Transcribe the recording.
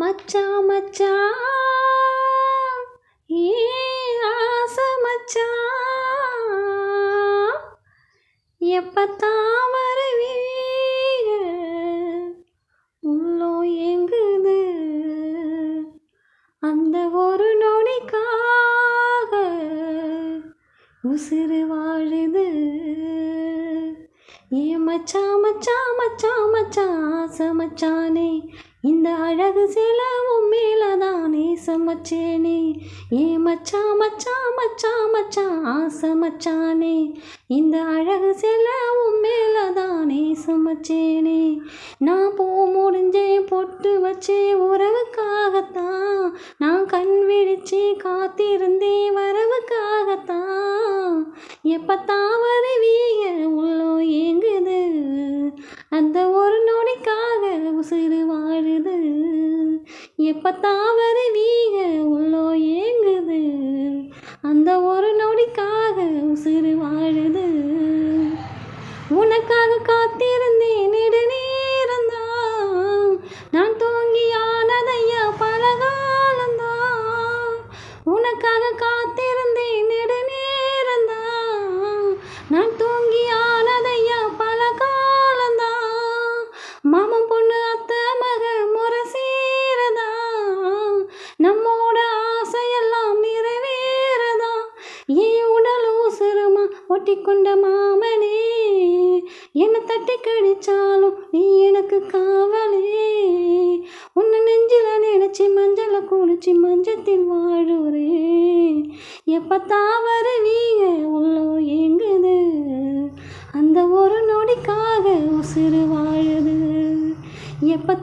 மச்சா மச்சான் ஏ ஆசை மச்சா. எப்பத்தான் வருவீங்க? உள்ளோ எங்குது அந்த ஒரு நொடிக்காக உசிறு வாழுது. ஏ மச்சா மச்சா மச்சான் சமச்சானே. இந்த அழகு சில மேலதானே சமச்சேனே. ஏ மச்சான் மச்சான் மச்சான் மச்சான் ஆசை இந்த அழகு சில மேலதானே சமச்சேனே. நான் போ முடிஞ்சேன் பொட்டு வச்சே உறவுக்காகத்தான். நான் கண் விழிச்சு காத்திருந்தேன் வரவுக்காகத்தான். எப்பத்தான் எப்பத்தான் நீங்க உள்ளோ ஏங்குது? அந்த ஒரு நொடிக்காக உசிறு ஊசுருமா ஒட்டி கொண்ட மாமனே என்னை தட்டி கடிச்சாலும் நீ எனக்கு காவலே. உன்னை நெஞ்சில நினைச்சி மஞ்சளை குளிச்சு மஞ்சத்தில் வாழுறே. எப்போ வருவீங்க உள்ளோ எங்குது அந்த ஒரு நொடிக்காக உசிறு வாழுது. எப்போ